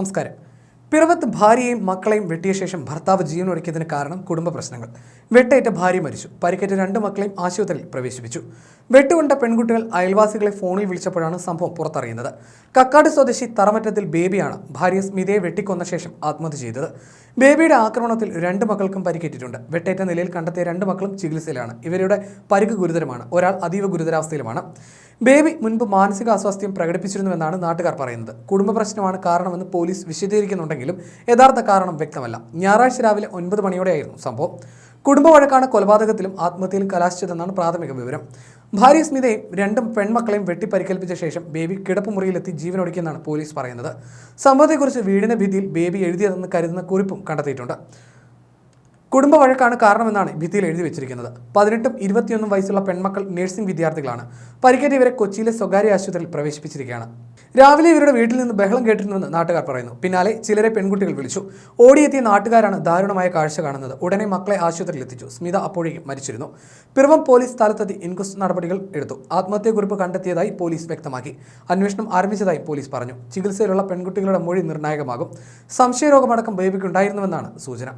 നമസ്കാരം. പിറവത്ത് ഭാര്യയെയും മക്കളെയും വെട്ടിയ ശേഷം ഭർത്താവ് ജീവനൊടുക്കിയതിന് കാരണം കുടുംബ പ്രശ്നങ്ങൾ. വെട്ടേറ്റ ഭാര്യ മരിച്ചു. പരിക്കേറ്റ രണ്ട് മക്കളെയും ആശുപത്രിയിൽ പ്രവേശിപ്പിച്ചു. വെട്ടുകൊണ്ട പെൺകുട്ടികൾ അയൽവാസികളെ ഫോണിൽ വിളിച്ചപ്പോഴാണ് സംഭവം പുറത്തറിയുന്നത്. കക്കാട് സ്വദേശി തറമറ്റത്തിൽ ബേബിയാണ് ഭാര്യ സ്മിതയെ വെട്ടിക്കൊന്ന ശേഷം ആത്മഹത്യ ചെയ്തത്. ബേബിയുടെ ആക്രമണത്തിൽ രണ്ട് മക്കൾക്കും പരിക്കേറ്റിട്ടുണ്ട്. വെട്ടേറ്റ നിലയിൽ കണ്ടെത്തിയ രണ്ട് മക്കളും ചികിത്സയിലാണ്. ഇവരുടെ പരിക്ക് ഗുരുതരമാണ്. ഒരാൾ അതീവ ഗുരുതരാവസ്ഥയിലുമാണ്. ബേബി മുൻപ് മാനസിക അസ്വാസ്ഥ്യം പ്രകടിപ്പിച്ചിരുന്നുവെന്നാണ് നാട്ടുകാർ പറയുന്നത്. കുടുംബ പ്രശ്നമാണ് കാരണമെന്ന് പോലീസ് വിശദീകരിക്കുന്നുണ്ടെങ്കിലും യഥാർത്ഥ കാരണം വ്യക്തമല്ല. ഞായറാഴ്ച രാവിലെ ഒൻപത് മണിയോടെയായിരുന്നു സംഭവം. കുടുംബ വഴക്കാണ് കൊലപാതകത്തിലും ആത്മഹത്യയിലും കലാശിച്ചതെന്നാണ് പ്രാഥമിക വിവരം. ഭാര്യ സ്മിതയും രണ്ടും പെൺമക്കളെയും വെട്ടിപ്പരിക്കേൽപ്പിച്ച ശേഷം ബേബി കിടപ്പുമുറിയിലെത്തി ജീവനൊടുക്കിയെന്നാണ് പോലീസ് പറയുന്നത്. സംഭവത്തെക്കുറിച്ച് വീടിന്റെ ഭിത്തിയിൽ ബേബി എഴുതിയതെന്ന് കരുതുന്ന കുറിപ്പും കണ്ടെത്തിയിട്ടുണ്ട്. കുടുംബ വഴക്കാണ് കാരണമെന്നാണ് ഭിത്തിയിൽ എഴുതി വെച്ചിരിക്കുന്നത്. പതിനെട്ടും ഇരുപത്തിയൊന്നും വയസ്സുള്ള പെൺമക്കൾ നഴ്സിംഗ് വിദ്യാർത്ഥികളാണ്. പരിക്കേറ്റ ഇവരെ കൊച്ചിയിലെ സ്വകാര്യ ആശുപത്രിയിൽ പ്രവേശിപ്പിച്ചിരിക്കുകയാണ്. രാവിലെ ഇവരുടെ വീട്ടിൽ നിന്ന് ബഹളം കേട്ടിരുന്നുവെന്ന് നാട്ടുകാർ പറയുന്നു. പിന്നാലെ ചിലരെ പെൺകുട്ടികൾ വിളിച്ചു. ഓടിയെത്തിയ നാട്ടുകാരാണ് ദാരുണമായ കാഴ്ച കാണുന്നത്. ഉടനെ മക്കളെ ആശുപത്രിയിൽ എത്തിച്ചു. സ്മിത അപ്പോഴേക്കും മരിച്ചിരുന്നു. പിറവം പോലീസ് സ്ഥലത്തെത്തി ഇൻക്വസ്റ്റ് നടപടികൾ എടുത്തു. ആത്മഹത്യക്കുറിപ്പ് കണ്ടെത്തിയതായി പോലീസ് വ്യക്തമാക്കി. അന്വേഷണം ആരംഭിച്ചതായി പോലീസ് പറഞ്ഞു. ചികിത്സയിലുള്ള പെൺകുട്ടികളുടെ മൊഴി നിർണായകമാകും. സംശയരോഗമടക്കം ബേബിക്കുണ്ടായിരുന്നുവെന്നാണ് സൂചന.